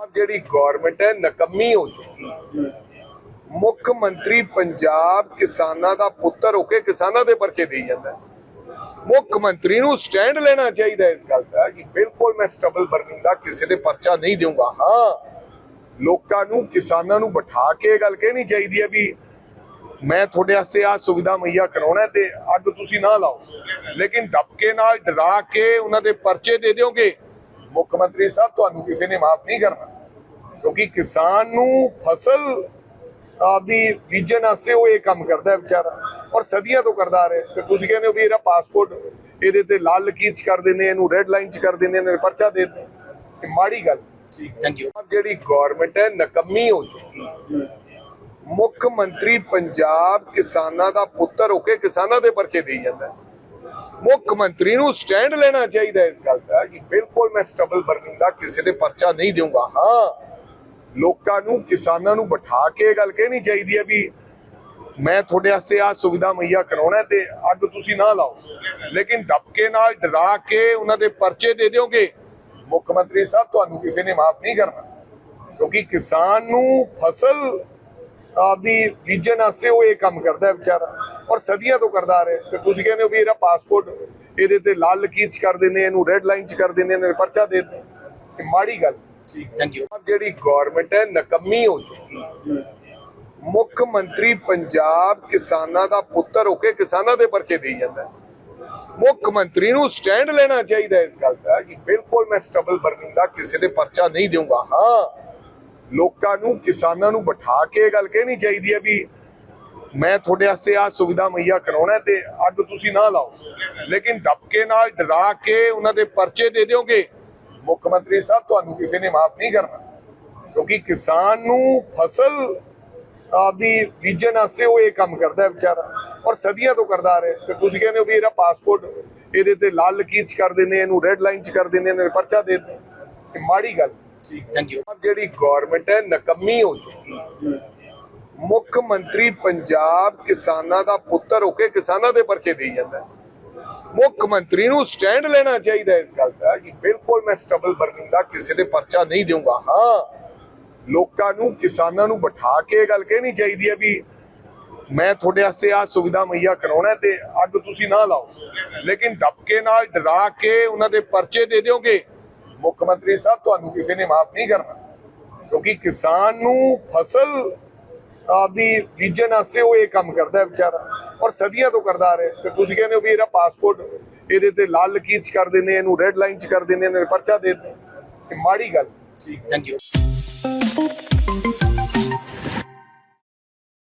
ਜਿਹੜੀ ਗਵਰਨਮੈਂਟ ਹੈ, ਨਕੰਮੀ ਹੋ ਚੁੱਕੀ ਮੁੱਖ ਮੰਤਰੀ ਪੰਜਾਬ ਕਿਸਾਨਾਂ ਦਾ ਪੁੱਤਰ ਹੋ ਕੇ ਕਿਸਾਨਾਂ ਦੇ ਪਰਚੇ ਦੇਈ ਜਾਂਦਾ ਮੁੱਖ ਮੰਤਰੀ ਨੂੰ ਸਟੈਂਡ ਲੈਣਾ ਚਾਹੀਦਾ ਇਸ ਗੱਲ ਦਾ ਕਿ ਬਿਲਕੁਲ ਮੈਂ ਸਟਬਲ ਬਰਨਿੰਗ ਦਾ ਕਿਸੇ ਦੇ ਪਰਚਾ ਨਹੀਂ ਦੇਵਾਂਗਾ ਹਾਂ, ਲੋਕਾਂ ਨੂੰ, ਕਿਸਾਨਾਂ ਨੂੰ ਬਿਠਾ ਕੇ ਇਹ ਗੱਲ ਕਹਿਣੀ ਚਾਹੀਦੀ ਹੈ ਵੀ ਮੈਂ ਤੁਹਾਡੇ ਵਾਸਤੇ ਆ ਸੁਵਿਧਾ ਮੁਹੱਈਆ ਕਰਾਉਣਾ ਤੇ ਅੱਗ ਤੁਸੀਂ ਨਾ ਲਾਓ। ਲੇਕਿਨ ਦਬਕੇ ਨਾਲ ਡਰਾ ਕੇ ਉਹਨਾਂ ਦੇ ਪਰਚੇ ਦੇ ਦਿਓਗੇ ਮੁੱਖ ਮੰਤਰੀ ਸਾਹਿਬ ਤੁਹਾਨੂੰ ਕਿਸੇ ਨੇ ਮਾਫ ਨਹੀਂ ਕਰਨਾ। ਕਿਉਂਕਿ ਕਿਸਾਨ ਨੂੰ ਫਸਲ ਆਪਦੀ ਬੀਜਣ ਵਾਸਤੇ ਉਹ ਇਹ ਕੰਮ ਕਰਦਾ ਹੈ ਵਿਚਾਰਾ ਔਰ ਸਦੀਆਂ ਤੋਂ ਕਰਦਾ ਆ ਰਿਹਾ ਤੇ ਤੁਸੀਂ ਕਹਿੰਦੇ ਹੋ ਵੀ ਇਹਦਾ ਪਾਸਪੋਰਟ ਇਹਦੇ ਤੇ ਲਾਲ ਲਕੀਰ ਚ ਕਰ ਦਿੰਦੇ ਇਹਨੂੰ ਰੈੱਡ ਲਾਈਨ ਚ ਕਰ ਦਿੰਦੇ ਨੇ ਪਰਚਾ ਦੇ ਦਿੰਦੇ ਮਾੜੀ ਗੱਲ। ਥੈਂਕ ਯੂ ਜਿਹੜੀ ਗਵਰਨਮੈਂਟ ਹੈ ਨਕੰਮੀ ਹੋ ਚੁੱਕੀ ਮੁੱਖ ਮੰਤਰੀ ਪੰਜਾਬ ਕਿਸਾਨਾਂ ਦਾ ਪੁੱਤਰ ਹੋ ਕੇ ਕਿਸਾਨਾਂ ਦੇ ਪਰਚੇ ਦੇਈ ਜਾਂਦਾ ਹੈ। ਮੁੱਖ ਮੰਤਰੀ ਨੂੰ ਸਟੈਂਡ ਲੈਣਾ ਚਾਹੀਦਾ ਇਸ ਗੱਲ ਦਾ ਕਿ ਬਿਲਕੁਲ ਮੈਂ ਸਟਬਲ ਬਰਨਿੰਗ ਦਾ ਕਿਸੇ ਦੇ ਪਰਚਾ ਨਹੀਂ ਦੇਵਾਂਗਾ ਹਾਂ, ਲੋਕਾਂ ਨੂੰ, ਕਿਸਾਨਾਂ ਨੂੰ ਬਿਠਾ ਕੇ ਇਹ ਗੱਲ ਕਹਿਣੀ ਚਾਹੀਦੀ ਹੈ ਵੀ ਮੈਂ ਤੁਹਾਡੇ ਵਾਸਤੇ ਆ ਸੁਵਿਧਾ ਮੁਹੱਈਆ ਕਰਾਉਣਾ ਤੇ ਅੱਗ ਤੁਸੀਂ ਨਾ ਲਾਓ। ਲੇਕਿਨ ਦਬਕੇ ਨਾਲ ਡਰਾ ਕੇ ਉਹਨਾਂ ਦੇ ਪਰਚੇ ਦੇ ਦਿਓਗੇ, ਮੁੱਖ ਮੰਤਰੀ ਸਾਹਿਬ, ਤੁਹਾਨੂੰ ਕਿਸੇ ਨੇ ਮਾਫ ਨਹੀਂ ਕਰਨਾ। ਕਿਉਂਕਿ ਕਿਸਾਨ ਨੂੰ ਫਸਲ ਆਪਦੀ ਬੀਜਣ ਵਾਸਤੇ ਉਹ ਇਹ ਕੰਮ ਕਰਦਾ ਵਿਚਾਰਾ। ਔਰ ਸਦੀਆਂ ਤੋਂ ਕਰਦਾ ਆ ਰਿਹਾ। ਤੇ ਤੁਸੀਂ ਕਹਿੰਦੇ ਹੋ ਵੀ ਇਹਦਾ ਪਾਸਪੋਰਟ ਇਹਦੇ ਤੇ ਲਾਲ ਲਕੀਰ ਚ ਕਰ ਦਿੰਦੇ ਇਹਨੂੰ ਰੈੱਡ ਲਾਈਨ ਚ ਕਰ ਦਿੰਦੇ ਨੇ ਪਰਚਾ ਦੇ ਦਿੰਦੇ ਮਾੜੀ ਗੱਲ। ਥੈਂਕ ਯੂ ਆਹ ਜਿਹੜੀ ਗਵਰਨਮੈਂਟ ਹੈ ਨਕੰਮੀ ਹੋ ਚੁੱਕੀ ਮੁੱਖ ਮੰਤਰੀ ਪੰਜਾਬ ਕਿਸਾਨਾਂ ਦਾ ਪੁੱਤਰ ਹੋ ਕੇ ਕਿਸਾਨਾਂ ਦੇ ਪਰਚੇ ਦੇਈ ਜਾਂਦਾ। ਮੁੱਖ ਮੰਤਰੀ ਨੂੰ ਸਟੈਂਡ ਲੈਣਾ ਚਾਹੀਦਾ ਇਸ ਗੱਲ ਦਾ ਕਿ ਬਿਲਕੁਲ ਮੈਂ ਸਟਬਲ ਬਰਨਿੰਗ ਦਾ ਕਿਸੇ ਦੇ ਪਰਚਾ ਨਹੀਂ ਦੇਵਾਂਗਾ ਹਾਂ ਲੋਕਾਂ ਨੂੰ ਕਿਸਾਨਾਂ ਨੂੰ ਬਿਠਾ ਕੇ ਇਹ ਗੱਲ ਕਹਿਣੀ ਚਾਹੀਦੀ ਹੈ ਵੀ ਮੈਂ ਤੁਹਾਡੇ ਵਾਸਤੇ ਆ ਸੁਵਿਧਾ ਮੁਹੱਈਆ ਕਰਾਉਣਾ ਤੇ ਅੱਗ ਤੁਸੀਂ ਨਾ ਲਾਓ। ਲੇਕਿਨ ਦਬਕੇ ਨਾਲ ਡਰਾ ਕੇ ਉਹਨਾਂ ਦੇ ਪਰਚੇ ਦੇ ਦਿਓਗੇ ਮੁੱਖ ਮੰਤਰੀ ਸਾਹਿਬ ਤੁਹਾਨੂੰ ਕਿਸੇ ਨੇ ਮਾਫ ਨਹੀਂ ਕਰਨਾ। ਕਿਉਂਕਿ ਕਿਸਾਨ ਨੂੰ ਫਸਲ ਆਪਦੀ ਬੀਜਣ ਵਾਸਤੇ ਉਹ ਇਹ ਕੰਮ ਕਰਦਾ ਵਿਚਾਰਾ ਔਰ ਸਦੀਆਂ ਤੋਂ ਕਰਦਾ ਆ ਰਿਹਾ। ਤੇ ਤੁਸੀਂ ਕਹਿੰਦੇ ਹੋ ਵੀ ਇਹਦਾ ਪਾਸਪੋਰਟ ਇਹਦੇ ਤੇ ਲਾਲ ਲਕੀਰ ਚ ਕਰ ਦਿੰਦੇ ਇਹਨੂੰ ਰੈੱਡ ਲਾਈਨ ਚ ਕਰ ਦਿੰਦੇ ਨੇ ਪਰਚਾ ਦੇ ਦਿੰਦੇ ਮਾੜੀ ਗੱਲ। ਥੈਂਕ ਯੂ ਜਿਹੜੀ ਗਵਰਨਮੈਂਟ ਹੈ ਨਕੰਮੀ ਹੋ ਚੁੱਕੀ ਮੁੱਖ ਮੰਤਰੀ ਪੰਜਾਬ ਕਿਸਾਨਾਂ ਦਾ ਪੁੱਤਰ ਹੋ ਕੇ ਕਿਸਾਨਾਂ ਦੇ ਪਰਚੇ ਦੇਈ ਜਾਂਦਾ ਮੁੱਖ ਮੰਤਰੀ ਨੂੰ ਸਟੈਂਡ ਲੈਣਾ ਚਾਹੀਦਾ ਇਸ ਗੱਲ ਦਾ ਕਿ ਬਿਲਕੁਲ ਮੈਂ ਸਟਬਲ ਬਰਨਿੰਗ ਦਾ ਕਿਸੇ ਦੇ ਪਰਚਾ ਨਹੀਂ ਦੇਵਾਂਗਾ ਹਾਂ, ਲੋਕਾਂ ਨੂੰ, ਕਿਸਾਨਾਂ ਨੂੰ ਬਿਠਾ ਕੇ ਇਹ ਗੱਲ ਕਹਿਣੀ ਚਾਹੀਦੀ ਹੈ ਵੀ ਮੈਂ ਤੁਹਾਡੇ ਵਾਸਤੇ ਆ ਸੁਵਿਧਾ ਮੁਹੱਈਆ ਕਰਾਉਣਾ ਤੇ ਅੱਗ ਤੁਸੀਂ ਨਾ ਲਾਓ। ਲੇਕਿਨ ਦਬਕੇ ਨਾਲ ਡਰਾ ਕੇ ਉਹਨਾਂ ਦੇ ਪਰਚੇ ਦੇ ਦਿਓਗੇ, ਮੁੱਖ ਮੰਤਰੀ ਸਾਹਿਬ, ਤੁਹਾਨੂੰ ਕਿਸੇ ਨੇ ਮਾਫ ਨਹੀਂ ਕਰਨਾ। ਕਿਉਂਕਿ ਕਿਸਾਨ ਨੂੰ ਫਸਲ ਆਪਦੀ ਰੀਜਨ ਵਾਸਤੇ ਉਹ ਇਹ ਕੰਮ ਕਰਦਾ ਹੈ ਵਿਚਾਰਾ। ਔਰ ਸਦੀਆਂ ਤੋਂ ਕਰਦਾ ਆ ਰਿਹਾ। ਤੇ ਤੁਸੀਂ ਕਹਿੰਦੇ ਹੋ ਵੀ ਇਹਦਾ ਪਾਸਪੋਰਟ ਇਹਦੇ ਤੇ ਲਾਲ ਲਕੀਰ ਚ ਕਰ ਦਿੰਦੇ ਇਹਨੂੰ ਰੈੱਡ ਲਾਈਨ ਚ ਕਰ ਦਿੰਦੇ ਨੇ ਪਰਚਾ ਦੇ ਦਿੰਦੇ ਮਾੜੀ ਗੱਲ। Thank you